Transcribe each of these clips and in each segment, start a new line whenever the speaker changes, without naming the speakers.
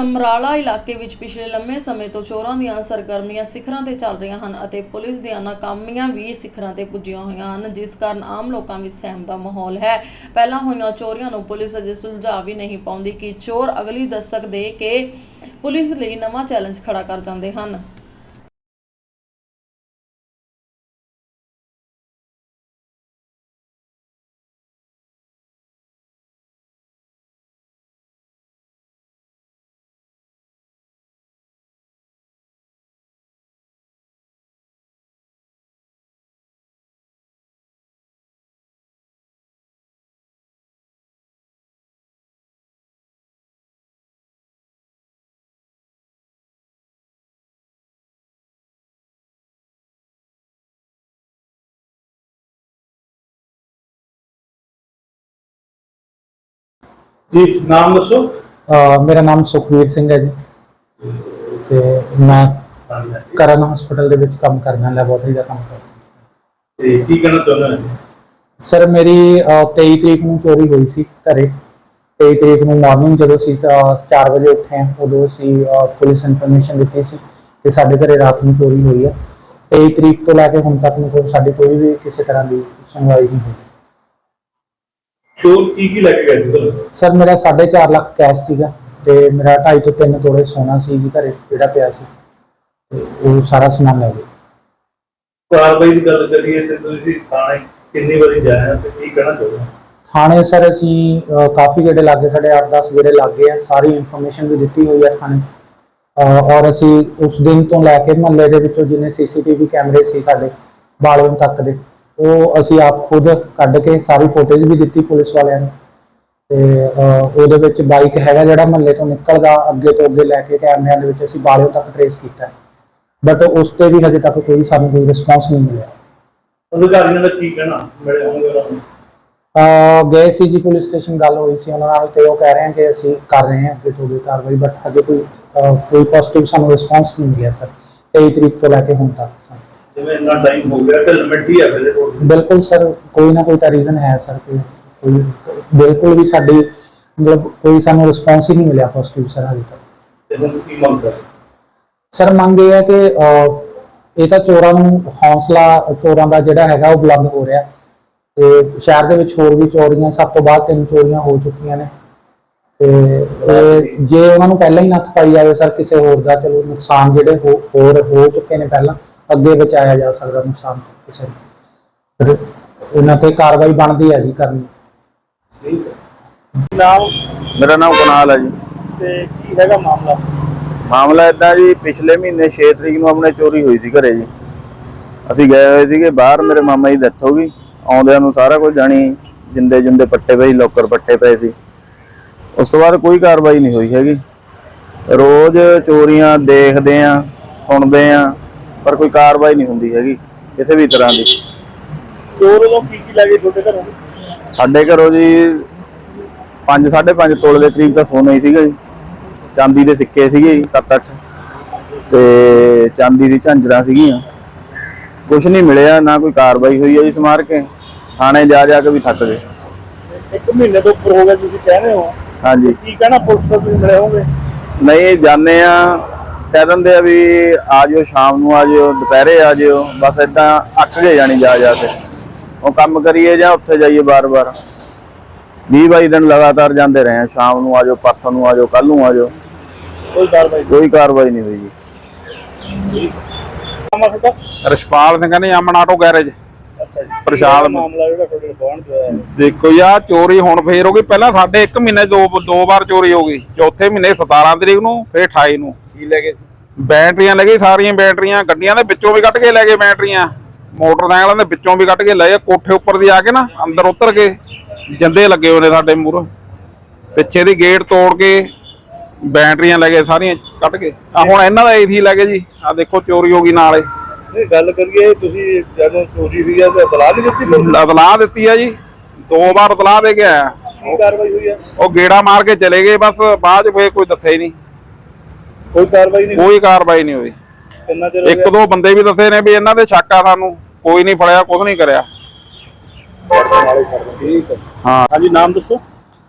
ਸਮਰਾਲਾ ਇਲਾਕੇ ਵਿੱਚ ਪਿਛਲੇ ਲੰਮੇ ਸਮੇਂ ਤੋਂ ਚੋਰਾਂ ਦੀਆਂ ਸਰਗਰਮੀਆਂ ਸਿਖਰਾਂ ਤੇ ਚੱਲ ਰਹੀਆਂ ਹਨ ਅਤੇ ਪੁਲਿਸ ਦੀਆਂ ਨਾਕਾਮੀਆਂ ਵੀ ਸਿਖਰਾਂ ਤੇ ਪੁੱਜੀਆਂ ਹੋਈਆਂ ਹਨ, ਜਿਸ ਕਾਰਨ ਆਮ ਲੋਕਾਂ ਵਿੱਚ ਸਹਿਮ ਦਾ ਮਾਹੌਲ ਹੈ। ਪਹਿਲਾਂ ਹੋਈਆਂ ਚੋਰੀਆਂ ਨੂੰ ਪੁਲਿਸ ਅਜੇ ਸੁਲਝਾ ਵੀ ਨਹੀਂ ਪਾਉਂਦੀ ਕਿ ਚੋਰ ਅਗਲੀ ਦਸਤਕ ਦੇ ਕੇ ਪੁਲਿਸ ਲਈ ਨਵਾਂ ਚੈਲੰਜ ਖੜਾ ਕਰ ਜਾਂਦੇ ਹਨ।
ਜੀ ਨਾਮ ਦੱਸੋ।
ਅਹ ਮੇਰਾ ਨਾਮ ਸੁਖਵੀਰ ਸਿੰਘ ਹੈ ਜੀ। ਤੇ ਮੈਂ ਕਰਨ ਹਸਪੀਟਲ ਦੇ ਵਿੱਚ ਕੰਮ ਕਰਦਾ ਲੈਬੋਰਟਰੀ ਦਾ ਕੰਮ ਕਰਦਾ।
ਤੇ ਕੀ ਕਹਿਣਾ ਚਾਹੁੰਦੇ ਹੋ
ਸਰ ਮੇਰੀ ਅਹ, 23 ਤਰੀਕ ਨੂੰ ਚੋਰੀ ਹੋਈ ਸੀ ਘਰੇ। 23 ਤਰੀਕ ਨੂੰ ਮਾਰਨਿੰਗ ਜਦੋਂ ਅਸੀਂ 4 ਵਜੇ ਉੱਠੇ ਹਾਂ, ਉਦੋਂ ਅਹ, ਪੁਲਿਸ ਇਨਫੋਰਮੇਸ਼ਨ ਦਿੱਤੀ ਸੀ ਕਿ ਸਾਡੇ ਘਰੇ ਰਾਤ ਨੂੰ ਚੋਰੀ ਹੋਈ ਹੈ। 23 ਤਰੀਕ ਤੋਂ ਲੈ ਕੇ ਹੁਣ ਤੱਕ ਨੂੰ ਸਾਡੀ ਕੋਈ ਵੀ ਕਿਸੇ ਤਰ੍ਹਾਂ ਦੀ ਸੁਣਵਾਈ ਨਹੀਂ ਹੋਈ।
ਚੋਰ ਕੀ ਕੀ ਲੈ ਕੇ ਗਏ ਸੀ ਤੁਹਾਨੂੰ?
ਸਰ ਮੇਰਾ 4.5 ਲੱਖ ਕੈਸ਼ ਸੀਗਾ ਤੇ ਮੇਰਾ 2.5 ਤੋਂ 3 ਤੋਲੇ ਸੋਨਾ ਸੀ ਜੀ ਘਰੇ ਜਿਹੜਾ ਪਿਆ ਸੀ। ਤੇ ਉਹ ਸਾਰਾ ਸਮਾਨ ਲੈ ਗਏ।
ਕਾਰਵਾਈ ਦੀ ਗੱਲ ਕਰੀਏ ਤੇ ਤੁਸੀਂ ਥਾਣੇ ਕਿੰਨੀ ਵਾਰੀ ਜਾਇਆ ਤੇ ਕੀ ਕਹਿਣਾ ਚਾਹੁੰਦੇ ਹੋ?
ਥਾਣੇ ਸਰ ਅਸੀਂ ਅਹ, ਕਾਫੀ ਗੇੜੇ ਲੱਗੇ ਸਾਡੇ 8-10 ਗੇੜੇ ਲੱਗੇ ਆ। ਸਾਰੀ ਇਨਫੋਰਮੇਸ਼ਨ ਵੀ ਦਿੱਤੀ ਹੋਈ ਹੈ ਥਾਣੇ। ਅਹ, ਔਰ ਅਸੀਂ ਉਸ ਦਿਨ ਤੋਂ ਲੈ ਕੇ ਮਹੱਲੇ ਦੇ ਵਿੱਚੋਂ ਜਿੰਨੇ ਸੀਸੀਟੀਵੀ ਕੈਮਰੇ ਸੀ ਸਾਡੇ ਬਾਲਿਓਂ ਤੱਕ ਦੇ ਉਹ ਅਸੀਂ ਆਪ ਖੁਦ ਕੱਢ ਕੇ ਸਾਰੀ ਫੁਟੇਜ ਵੀ ਦਿੱਤੀ ਪੁਲਿਸ ਵਾਲਿਆਂ ਨੂੰ। ਤੇ ਉਹਦੇ ਵਿੱਚ ਬਾਈਕ ਹੈਗਾ ਜਿਹੜਾ ਮਹੱਲੇ ਤੋਂ ਨਿਕਲਦਾ ਅੱਗੇ ਤੋਂ ਅੱਗੇ ਲੈ ਕੇ ਕੈਮਰਿਆਂ ਦੇ ਵਿੱਚ ਅਸੀਂ ਬਾਲਿਓਂ ਤੱਕ ਟਰੇਸ ਕੀਤਾ। ਬਟ ਉਸ ਤੇ ਵੀ ਹਜੇ ਤੱਕ ਕੋਈ ਸਾਨੂੰ ਕੋਈ ਰਿਸਪੌਂਸ ਨਹੀਂ ਮਿਲਿਆ।
ਅਧਿਕਾਰੀਆਂ ਦਾ ਕੀ ਕਹਿਣਾ? ਮਿਲੇ ਹੋਣਗੇ ਉਹਨਾਂ ਨੂੰ
ਗਏ ਸੀ ਜੀ ਪੁਲਿਸ ਸਟੇਸ਼ਨ ਗੱਲ ਹੋਈ ਸੀ ਉਹਨਾਂ ਨਾਲ ਤੇ ਉਹ ਕਹਿ ਰਹੇ ਹਨ ਕਿ ਅਸੀਂ ਕਰ ਰਹੇ ਹਾਂ ਅੱਗੇ ਤੋਂ ਅੱਗੇ ਕਾਰਵਾਈ ਬਟ ਹਜੇ ਕੋਈ ਕੋਈ ਪੋਜ਼ਿਟਿਵ ਸਾਨੂੰ ਰਿਸਪੌਂਸ ਨਹੀਂ ਮਿਲਿਆ ਸਰ 23 ਤਰੀਕ ਤੋਂ ਲੈ ਕੇ ਹੁਣ ਤੱਕ।
ਜਿਵੇਂ ਇੰਨਾ ਟਾਈਮ ਹੋ ਗਿਆ ਤੇ ਲਿਮਿਟ ਹੀ ਹੈ ਮੇਰੇ ਕੋਲ।
ਬਿਲਕੁਲ ਸਰ ਕੋਈ ਨਾ ਕੋਈ ਤਾਂ ਰੀਜ਼ਨ ਹੈ ਸਰ ਕੋਈ ਕੋਈ ਬਿਲਕੁਲ ਵੀ ਸਾਡੀ ਮਤਲਬ ਕੋਈ ਸਾਨੂੰ ਰਿਸਪੌਂਸ ਹੀ ਨਹੀਂ ਮਿਲਿਆ ਪੋਜ਼ਿਟਿਵ ਸਰ ਹਜੇ ਤੱਕ।
ਤੇ ਹੁਣ ਕੀ ਮੰਗ ਕਰ
ਸਰ ਮੰਗ ਇਹ ਹੈ ਕਿ ਅਹ, ਇਹ ਤਾਂ ਚੋਰਾਂ ਨੂੰ ਹੌਸਲਾ ਚੋਰਾਂ ਦਾ ਜਿਹੜਾ ਹੈਗਾ ਉਹ ਬੁਲੰਦ ਹੋ ਰਿਹਾ। ਤੇ ਸ਼ਹਿਰ ਦੇ ਵਿੱਚ ਹੋਰ ਵੀ ਚੋਰੀਆਂ ਸਭ ਤੋਂ ਬਾਅਦ ਤਿੰਨ ਚੋਰੀਆਂ ਹੋ ਚੁੱਕੀਆਂ ਨੇ। ਤੇ ਇਹ ਜੇ ਉਹਨਾਂ ਨੂੰ ਪਹਿਲਾਂ ਹੀ ਨੱਥ ਪਾਈ ਜਾਵੇ ਸਰ ਕਿਸੇ ਹੋਰ ਦਾ ਚਲੋ ਨੁਕਸਾਨ ਜਿਹੜੇ ਹੋ- ਹੋਰ ਹੋ ਚੁੱਕੇ ਨੇ ਪਹਿਲਾਂ ਅੱਗੇ ਬਚਾਇਆ ਜਾ ਸਕਦਾ ਨੁਕਸਾਨ ਤੋਂ ਕਿਸੇ ਨੂੰ। ਫਿਰ ਇਹਨਾਂ ਤੇ ਕਾਰਵਾਈ ਬਣਦੀ ਹੈ ਜੀ ਕਰਨੀ।
ਠੀਕ ਹੈ। ਨਾਮ?
ਮੇਰਾ ਨਾਮ ਕੁਨਾਲ ਹੈ ਜੀ।
ਤੇ ਕੀ ਹੈਗਾ ਮਾਮਲਾ?
ਮਾਮਲਾ ਇਦਾਂ ਜੀ ਪਿਛਲੇ ਮਹੀਨੇ 6 ਤਰੀਕ ਨੂੰ ਆਪਣੇ ਚੋਰੀ ਹੋਈ ਸੀ ਘਰੇ ਜੀ। ਅਸੀਂ ਗਏ ਹੋਏ ਸੀਗੇ ਬਾਹਰ ਮੇਰੇ ਮਾਮਾ ਜੀ ਦੀ ਡੈਥ ਹੋ ਗਈ। ਆਉਂਦਿਆਂ ਨੂੰ ਸਾਰਾ ਕੁਝ ਜਾਣੀ ਜਿੰਦੇ ਜਿੰਦੇ ਪੱਟੇ ਪਏ ਸੀ, ਲੋਕਰ ਪੱਟੇ ਪਏ ਸੀ। ਉਸ ਤੋਂ ਬਾਅਦ ਕੋਈ ਕਾਰਵਾਈ ਨਹੀਂ ਹੋਈ ਹੈਗੀ। ਰੋਜ਼ ਚੋਰੀਆਂ ਦੇਖਦੇ ਆ ਸੁਣਦੇ ਆ। ਪਰ ਕੋਈ ਕਾਰਵਾਈ ਨਹੀਂ ਹੁੰਦੀ ਹੈਗੀ ਕਿਸੇ ਵੀ ਤਰ੍ਹਾਂ ਦੀ।
ਚੋਰ ਵੱਲੋਂ ਕੀ ਕੀ ਲੈ ਗਏ ਤੁਹਾਡੇ ਘਰੋਂ?
ਸਾਡੇ ਘਰੋਂ ਜੀ 5 5.5 ਤੋਲੇ ਦੇ ਕਰੀਬ ਤਾਂ ਸੋਨਾ ਹੀ ਸੀਗਾ ਜੀ। ਚਾਂਦੀ ਦੇ ਸਿੱਕੇ ਸੀਗੇ ਜੀ 7-8 ਤੇ ਚਾਂਦੀ ਦੀ ਝਾਂਜਰਾਂ ਸੀਗੀਆਂ। ਕੁਝ ਨਹੀਂ ਮਿਲਿਆ ਨਾ ਕੋਈ ਕਾਰਵਾਈ ਹੋਈ ਹੈ ਜੀ ਸਮਾਰ ਕੇ। ਥਾਣੇ ਜਾ ਜਾ ਕੇ ਵੀ ਥੱਕ ਗਏ।
ਇੱਕ ਮਹੀਨੇ ਤੋਂ ਉੱਪਰ ਹੋ ਗਿਆ ਤੁਸੀਂ ਕਹਿ ਰਹੇ ਹੋ।
ਹਾਂਜੀ।
ਕੀ ਕਹਿਣਾ ਪੁਲਿਸ ਤੋਂ ਤੁਸੀਂ ਮਿਲੇ ਹੋਗੇ
ਨਹੀਂ ਜਾਂਦੇ ਆ। ਕਹਿ ਦਿੰਦੇ ਆ ਵੀ ਆ ਜਿਓ ਸ਼ਾਮ ਨੂੰ ਆ ਜਿਓ ਦੁਪਹਿਰੇ ਆ ਜਿਓ ਬਸ ਇਦਾਂ ਅੱਕ ਗਏ ਜਾਣੀ ਜਾ ਜਾ ਕੇ। ਉਹ ਕੰਮ ਕਰੀਏ ਜਾਂ ਉੱਥੇ ਜਾਈਏ ਬਾਰ-ਬਾਰ 20 22 ਦਿਨ ਲਗਾਤਾਰ ਜਾਂਦੇ ਰਹੇ ਆ ਸ਼ਾਮ ਨੂੰ ਆ ਜਾਓ ਪਰਸੋਂ ਨੂੰ ਆ ਜਾਓ ਕੱਲ ਨੂੰ ਆ ਜਾਓ।
ਕੋਈ ਕਾਰਵਾਈ
ਕੋਈ ਕਾਰਵਾਈ ਨਹੀਂ ਹੋਈ ਜੀ।
ਰਸ਼ਪਾਲ ਸਿੰਘ ਨੇ ਅਮਨ ਆਟੋ ਗੈਰੇਜ।
ਅੱਛਾ ਜੀ।
ਪ੍ਰਸ਼ਾਦ
ਮਾਮਲਾ ਜਿਹੜਾ ਤੁਹਾਡੇ ਗਵਾਂਢ ਹੈ?
ਦੇਖੋ ਯਾ ਚੋਰੀ ਹੁਣ ਫੇਰ ਹੋ ਗਈ। ਪਹਿਲਾਂ ਸਾਡੇ 1 ਮਹੀਨੇ ਦੋ ਦੋ ਵਾਰ ਚੋਰੀ ਹੋ ਗਈ। ਚੌਥੇ ਮਹੀਨੇ 17 ਤਰੀਕ ਨੂੰ ਫੇਰ 28 ਨੂੰ।
ਕੀ ਲੈ ਗਏ
ਬੈਟਰੀਆਂ ਲੈ ਗਏ ਸਾਰੀਆਂ ਬੈਟਰੀਆਂ ਗੱਡੀਆਂ ਦੇ ਵਿੱਚੋਂ ਵੀ ਕੱਢ ਕੇ ਲੈ ਗਏ ਬੈਟਰੀਆਂ। ਮੋਟਰਸਾਈਕਲਾਂ ਦੇ ਵਿੱਚੋਂ ਵੀ ਕੱਢ ਕੇ ਲੈ ਗਏ ਕੋਠੇ ਉੱਪਰ ਦੀ ਆ ਕੇ ਨਾ ਅੰਦਰ ਉਤਰ ਕੇ ਜੰਦੇ ਲੱਗੇ ਹੋਏ ਨੇ ਸਾਡੇ ਮੂਹਰੇ। ਪਿੱਛੇ ਦੀ ਗੇਟ ਤੋੜ ਕੇ ਬੈਟਰੀਆਂ ਲੈ ਗਏ ਸਾਰੀਆਂ ਕੱਢ ਕੇ। ਆ ਹੁਣ ਇਹਨਾਂ ਦਾ ਏਥੀ ਲੈ ਗਏ ਜੀ। ਆ ਦੇਖੋ ਚੋਰੀ ਹੋ ਗਈ ਨਾਲੇ
ਨਹੀਂ ਗੱਲ ਕਰੀਏ ਤੁਸੀਂ ਜਦੋਂ ਚੋਰੀ ਹੋਈ ਹੈ ਤਾਂ ਬੁਲਾ ਨਹੀਂ ਦਿੱਤੀ?
ਇਤਲਾਹ ਦਿੱਤੀ ਆ ਜੀ। ਦੋ ਵਾਰ ਇਤਲਾਹ ਦੇ ਕੇ ਆਇਆ।
ਕੀ ਕਾਰਵਾਈ ਹੋਈ ਹੈ
ਉਹ ਗੇੜਾ ਮਾਰ ਕੇ ਚਲੇ ਗਏ ਬਸ ਬਾਅਦ ਚ ਫੇਰ ਕੋਈ ਦੱਸਿਆ ਹੀ ਨਹੀਂ।
ਕੋਈ ਕਾਰਵਾਈ ਨਹੀਂ
ਕੋਈ ਕਾਰਵਾਈ ਨਹੀਂ ਹੋਈ।
ਕਿੰਨਾ ਚਿਰ ਹੋ
ਇੱਕ
ਗਿਆ?
ਦੋ ਬੰਦੇ ਵੀ ਦੱਸੇ ਨੇ ਵੀ ਇਹਨਾਂ ਦੇ ਸ਼ੱਕ ਆ ਸਾਨੂੰ ਕੋਈ ਨਹੀਂ ਫੜਿਆ ਕੁਝ ਨਹੀਂ ਕਰਿਆ।
ਠੀਕ ਹੈ।
ਹਾਂ।
ਹਾਂਜੀ ਨਾਮ ਦੱਸੋ।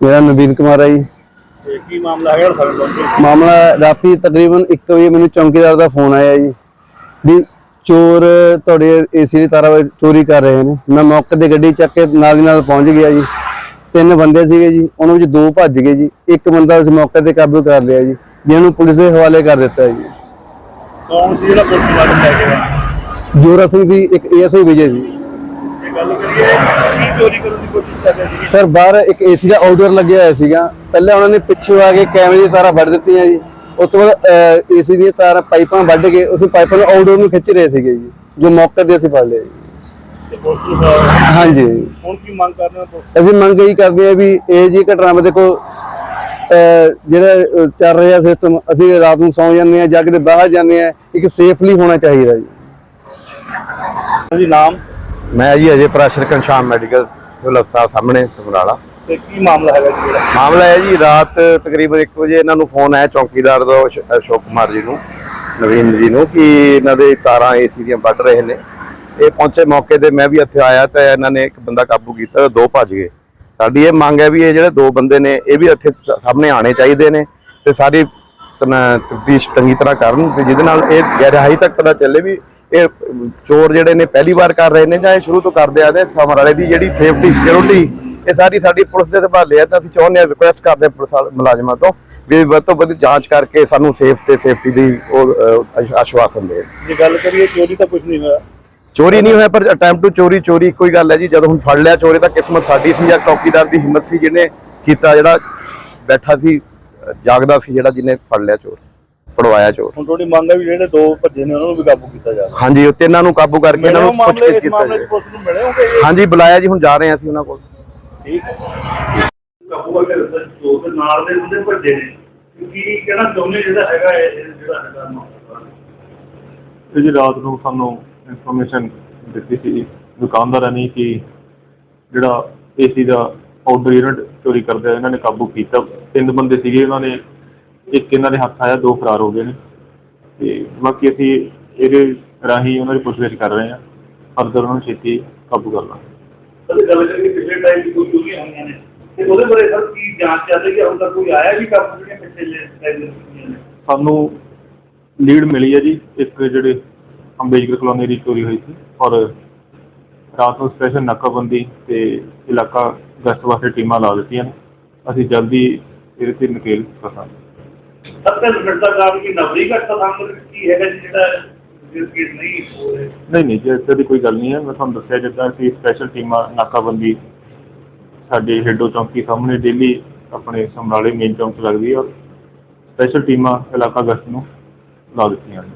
ਮੇਰਾ ਨਵੀਨ ਕੁਮਾਰ ਹੈ ਜੀ।
ਤੇ ਕੀ ਮਾਮਲਾ ਹੈਗਾ ਸਾਡੇ ਕੋਲ?
ਮਾਮਲਾ ਰਾਤੀ ਤਕਰੀਬਨ 1 ਵਜੇ ਮੈਨੂੰ ਚੌਂਕੀਦਾਰ ਦਾ ਫੋਨ ਆਇਆ ਜੀ ਵੀ ਚੋਰ ਤੁਹਾਡੇ ਏਸੀ ਦੀ ਤਾਰਾਂ ਵਿੱਚ ਚੋਰੀ ਕਰ ਰਹੇ ਨੇ। ਮੈਂ ਮੌਕੇ ਤੇ ਗੱਡੀ ਚੱਕ ਕੇ ਨਾਲ ਦੀ ਨਾਲ ਪਹੁੰਚ ਗਿਆ ਜੀ। ਤਿੰਨ ਬੰਦੇ ਸੀਗੇ ਜੀ ਉਹਨਾਂ ਵਿੱਚ ਦੋ ਭੱਜ ਗਏ ਜੀ। ਇੱਕ ਬੰਦਾ ਅਸੀਂ ਮੌਕੇ ਤੇ ਕਾਬੂ ਕਰ ਲਿਆ ਜੀ। ਜਿਹਨੂੰ ਪੁਲਿਸ ਦੇ ਹਵਾਲੇ ਕਰ ਦਿੱਤਾ ਜੀ।
ਕੌਣ ਸੀ ਜਿਹੜਾ ਪੁਲਿਸ ਵਾਲਾ ਲੈ ਗਿਆ
ਜੋਰਾ ਸਿੰਘ ਦੀ ਇੱਕ ਏਐਸਆਈ ਵਿਜੇ ਜੀ
ਇਹ ਗੱਲ ਕਰੀਏ ਕੀ ਚੋਰੀ ਕਰਨ ਦੀ ਕੋਸ਼ਿਸ਼ ਕਰ ਰਹੇ ਸੀ?
ਸਰ ਬਾਹਰ ਇੱਕ ਏਸੀ ਦਾ ਆਊਟਡੋਰ ਲੱਗਿਆ ਹੋਇਆ ਸੀਗਾ। ਪਹਿਲਾਂ ਉਹਨਾਂ ਨੇ ਪਿੱਛੋਂ ਆ ਕੇ ਕੈਮਰੇ ਦੀ ਤਾਰਾਂ ਵੱਢ ਦਿੱਤੀਆਂ ਜੀ। ਉਸ ਤੋਂ ਬਾਅਦ ਏਸੀ ਦੀਆਂ ਤਾਰਾਂ ਪਾਈਪਾਂ ਵੱਢ ਕੇ ਉਸ ਪਾਈਪਾਂ ਨੂੰ ਆਊਟਡੋਰ ਨੂੰ ਖਿੱਚ ਰਹੇ ਸੀਗੇ ਜੀ ਜੋ ਮੌਕੇ ਤੇ ਅਸੀਂ ਫੜ ਲਿਆ ਜੀ। ਹਾਂਜੀ।
ਹੁਣ ਕੀ ਮੰਗ ਕਰ ਰਹੇ ਹੋ
ਅਸੀਂ ਮੰਗ ਇਹੀ ਕਰਦੇ ਆ ਵੀ ਇਹ ਜੀ ਘਟਨਾਵਾਂ ਦੇਖੋ ਅਹ, ਜਿਹੜਾ ਚੱਲ ਰਿਹਾ ਸਿਸਟਮ ਅਸੀਂ ਰਾਤ ਨੂੰ ਸੌਂ ਜਾਂਦੇ ਆ ਜਾਂ ਕਿਤੇ ਬਾਹਰ ਜਾਂਦੇ ਆ ਇੱਕ ਸੇਫਲੀ ਹੋਣਾ ਚਾਹੀਦਾ ਜੀ।
ਜੀ ਨਾਮ?
ਮੈਂ ਜੀ ਅਜੇ ਪ੍ਰੈਸ਼ਰ ਕੰਸ਼ਾਮ ਮੈਡੀਕਲ ਹਸਪਤਾਲ ਸਾਹਮਣੇ ਸਮਰਾਲਾ।
ਤੇ ਕੀ ਮਾਮਲਾ ਹੈਗਾ ਜੀ ਜਿਹੜਾ?
ਮਾਮਲਾ ਹੈ ਜੀ ਰਾਤ ਤਕਰੀਬਨ 1 ਵਜੇ ਇਹਨਾਂ ਨੂੰ ਫੋਨ ਆਇਆ ਚੌਕੀਦਾਰ ਦਾ ਅਸ਼- ਅਸ਼ੋਕ ਕੁਮਾਰ ਜੀ ਨੂੰ ਨਵੀਨ ਜੀ ਨੂੰ ਕਿ ਇਹਨਾਂ ਦੇ ਤਾਰਾਂ ਏਸੀ ਦੀਆਂ ਵੱਢ ਰਹੇ ਨੇ। ਇਹ ਪਹੁੰਚੇ ਮੌਕੇ ਤੇ ਮੈਂ ਵੀ ਇੱਥੇ ਆਇਆ ਤਾਂ ਇਹਨਾਂ ਨੇ ਇੱਕ ਬੰਦਾ ਕਾਬੂ ਕੀਤਾ ਤੇ ਦੋ ਭੱਜ ਗਏ। ਸਾਡੀ ਇਹ ਮੰਗ ਹੈ ਵੀ ਇਹ ਜਿਹੜੇ ਦੋ ਬੰਦੇ ਨੇ, ਇਹ ਵੀ ਇੱਥੇ ਸਾਹਮਣੇ ਆਣੇ ਚਾਹੀਦੇ ਨੇ ਤੇ ਸਾਰੀ ਤਫਤੀਸ਼ ਚੰਗੀ ਤਰ੍ਹਾਂ ਕਰਨ ਤੇ ਜਿਹਦੇ ਨਾਲ ਇਹ ਗਹਿਰਾਈ ਤੱਕ ਪਤਾ ਚੱਲੇ ਵੀ ਇਹ ਚੋਰ ਜਿਹੜੇ ਨੇ ਪਹਿਲੀ ਵਾਰ ਕਰ ਰਹੇ ਨੇ ਜਾਂ ਇਹ ਸ਼ੁਰੂ ਤੋਂ ਕਰਦੇ ਆ ਸਮਰਾਲੇ ਦੀ ਜਿਹੜੀ ਸੇਫਟੀ, ਸਿਕਿਉਰਿਟੀ, ਇਹ ਸਾਰੀ ਸਾਡੀ ਪੁਲਿਸ ਦੇ ਸੰਭਾਲੇ ਆ ਤਾਂ ਅਸੀਂ ਚਾਹੁੰਦੇ ਹਾਂ ਰਿਕੁਐਸਟ ਕਰਦੇ ਪੁਲਿਸ ਮੁਲਾਜ਼ਮਾਂ ਤੋਂ ਵੀ ਵੱਧ ਤੋਂ ਵੱਧ ਜਾਂਚ ਕਰਕੇ ਸਾਨੂੰ ਸੇਫ ਤੇ ਸੇਫਟੀ ਦੀ ਉਹ ਆਸ਼ਵਾਸਨ ਦੇ
ਜੇ ਗੱਲ ਕਰੀਏ ਚੋਰੀ ਤਾਂ ਕੁਝ ਨਹੀਂ ਹੋਇਆ।
ਚੋਰੀ ਨਹੀਂ ਹੋਇਆ ਪਰ ਅਟੈਂਪਟ ਟੂ ਚੋਰੀ ਚੋਰੀ ਕੋਈ ਗੱਲ ਹੈ ਜੀ। ਜਦੋਂ ਹੁਣ ਫੜ ਲਿਆ ਚੋਰੀ ਤਾਂ ਕਿਸਮਤ ਸਾਡੀ ਸੀ ਜਾਂ ਚੌਕੀਦਾਰ ਦੀ ਹਿੰਮਤ ਸੀ ਜਿਹਨੇ ਕੀਤਾ ਜਿਹੜਾ ਬੈਠਾ ਸੀ ਜਾਗਦਾ ਸੀ ਜਿਹੜਾ ਜਿਹਨੇ ਫੜ ਲਿਆ ਚੋਰ ਫੜਵਾਇਆ ਚੋਰ।
ਹੁਣ ਤੁਹਾਡੀ ਮੰਗ ਹੈ ਵੀ ਜਿਹੜੇ ਦੋ ਭੱਜੇ ਨੇ ਉਹਨਾਂ ਨੂੰ ਵੀ ਕਾਬੂ ਕੀਤਾ ਜਾਵੇ।
ਹਾਂਜੀ ਉਹ ਤਿੰਨਾਂ ਨੂੰ ਕਾਬੂ ਕਰਕੇ ਇਹਨਾਂ ਨੂੰ ਪੁੱਛ
ਮਾਮਲੇ
ਕੇ
ਇਸ
ਕੀਤਾ
ਮਾਮਲੇ
ਜੀ
ਚ ਪੁਲਿਸ ਨੂੰ ਮਿਲੇ ਹੋਗੇ
ਹਾਂਜੀ ਬੁਲਾਇਆ ਜੀ ਹੁਣ ਜਾ ਰਹੇ ਹਾਂ ਅਸੀਂ ਉਹਨਾਂ ਕੋਲ।
ਠੀਕ ਹੈ। ਕਾਬੂ ਕਰਕੇ ਦੋ ਦੇ ਨਾਲ ਦੇ ਬੰਦੇ ਭੱਜੇ ਨੇ। ਕੀ ਕਹਿਣਾ ਚਾਹੁੰਦੇ ਜਿਹੜਾ ਹੈਗਾ ਇਹ ਜਿਹੜਾ ਹੈਗਾ ਮਾਮਲਾ?
ਇਹ ਜੀ ਰਾਤ ਨੂੰ ਸਾਨੂੰ ਇਨਫੋਰਮੇਸ਼ਨ ਦਿੱਤੀ ਸੀ। ਦੁਕਾਨਦਾਰਾਂ ਨੇ ਕਿ ਜਿਹੜਾ ਏਸੀ ਦਾ ਆਊਟਡੋਰ ਯੂਨਿਟ ਚੋਰੀ ਕਰਦੇ ਆ ਇਹਨਾਂ ਨੇ ਕਾਬੂ ਕੀਤਾ। ਤਿੰਨ ਬੰਦੇ ਸੀਗੇ ਉਹਨਾਂ ਨੇ ਇੱਕ ਇਹਨਾਂ ਦੇ ਹੱਥ ਆਇਆ ਦੋ ਫਰਾਰ ਹੋ ਗਏ ਨੇ। ਤੇ ਬਾਕੀ ਅਸੀਂ ਇਹਦੇ ਰਾਹੀਂ ਉਹਨਾਂ ਦੀ ਪੁੱਛਗਿੱਛ ਕਰ ਰਹੇ ਹਾਂ। ਫਰਦਰ ਉਹਨਾਂ ਨੂੰ ਛੇਤੀ ਕਾਬੂ ਕਰ ਲਾਂਗੇ।
ਅਸੀਂ ਗੱਲ ਕਰੀਏ ਪਿਛਲੇ ਟਾਈਮ ਦੀ ਕੋਈ ਚੋਰੀਆਂ ਹੋਈਆਂ ਨੇ। ਤੇ ਉਹਦੇ ਬਾਰੇ ਸਰ ਕੀ ਜਾਂਚ ਚੱਲ ਰਹੀ ਹੈ? ਹੁਣ ਤੱਕ ਕੋਈ ਆਇਆ ਵੀ ਕਾਬੂ ਜਿਹੜੀਆਂ ਪਿਛਲੇ ਟਾਈਮ ਦੀਆਂ ਚੋਰੀਆਂ ਨੇ?
ਸਾਨੂੰ ਲੀਡ ਮਿਲੀ ਹੈ ਜੀ। ਇੱਕ ਜਿਹੜੇ ਅੰਬੇਡਕਰ ਕਲੋਨੀ ਦੀ ਚੋਰੀ ਹੋਈ ਸੀ ਔਰ ਰਾਤ ਨੂੰ ਸਪੈਸ਼ਲ ਨਾਕਾਬੰਦੀ ਤੇ ਇਲਾਕਾ ਗਸ਼ਤ ਵਾਸਤੇ ਟੀਮਾਂ ਲਾ ਦਿੱਤੀਆਂ ਨੇ। ਅਸੀਂ ਜਲਦੀ ਇਹਦੇ ਤੇ ਨਕੇਲ ਕਸਾਂਗੇ
ਸੱਤਰ ਮਿੰਟ ਦਾ ਕੰਮ ਕੀ ਨਵਰੀ ਘੱਟ ਦਾ ਕੰਮ ਕੀ ਹੈਗਾ ਜੀ ਜਿਹੜਾ ਜਿਸ ਕੇਸ ਨਹੀਂ ਹੋ ਰਿਹਾ?
ਨਹੀਂ ਨਹੀਂ ਜੀ ਇੱਦਾਂ ਦੀ ਕੋਈ ਗੱਲ ਨਹੀਂ ਹੈ। ਮੈਂ ਤੁਹਾਨੂੰ ਦੱਸਿਆ ਜਿੱਦਾਂ ਅਸੀਂ ਸਪੈਸ਼ਲ ਟੀਮਾਂ ਨਾਕਾਬੰਦੀ ਸਾਡੇ ਹੇਡੋ ਚੌਂਕੀ ਸਾਹਮਣੇ ਡੇਲੀ ਆਪਣੇ ਸਮਰਾਲੇ ਮੇਨ ਚੌਂਕ 'ਚ ਲੱਗਦੀ ਹੈ ਔਰ ਸਪੈਸ਼ਲ ਟੀਮਾਂ ਇਲਾਕਾ ਗਸ਼ਤ ਨੂੰ ਲਾ ਦਿੱਤੀਆਂ ਨੇ।